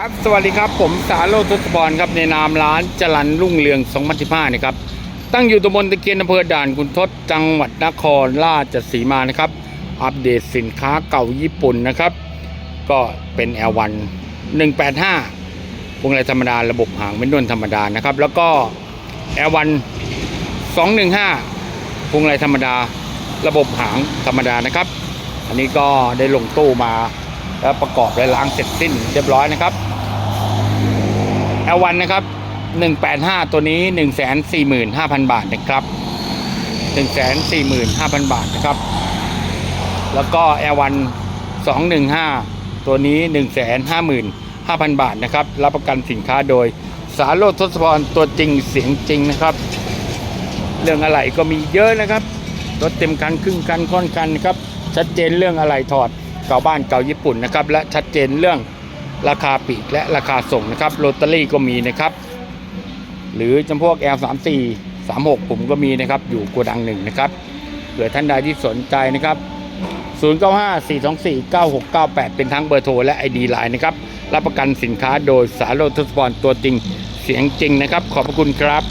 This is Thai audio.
ครับสวัสดีครับผมสาโรจน์ทศพรครับในนามร้านจรันรุ่งเรือง2015นะครับตั้งอยู่ตำบลตะเคียนอำเภอด่านคุณทศจังหวัดนครราชสีมานะครับ อัปเดตสินค้าเก่าญี่ปุ่นนะครับ ก็เป็น L1 185พวงมาลัยธรรมดาระบบหางไม่นวลธรรมดานะครับ แล้วก็ L1 215พวงมาลัยธรรมดาระบบหางธรรมดานะครับ อันนี้ก็ได้ลงตู้มา แล้วประกอบและล้างเสร็จสิ้นเรียบร้อยนะครับ L1 นะครับ 185 ตัวนี้ 145,000 บาทนะครับ 145,000 บาทนะครับ แล้วก็ L1 215 ตัวนี้ 155,000 บาทนะครับ รับประกันสินค้าโดยสาโรจน์ทศพรตัวจริงเสียงจริงนะครับ เรื่องอะไรก็มีเยอะนะครับรถเต็มคันครึ่งคันค่อนคันนะครับ ชัดเจนเรื่องอะไรถอด เก่าบ้านเก่าญี่ปุ่นนะครับและชัดเจนเรื่องราคาปีกและราคาส่งนะครับโรตารี่ก็มีนะครับ หรือจำพวก L34 36 ผมก็มีนะครับ อยู่โกดังหนึ่งนะครับเผื่อท่านใดที่สนใจนะครับ 095 424 9698 เป็นทั้งเบอร์โทรและ ID ไลน์นะครับ รับประกันสินค้าโดยสารโรจน์ทศพรตัวจริงเสียงจริงนะครับ ขอบพระคุณครับ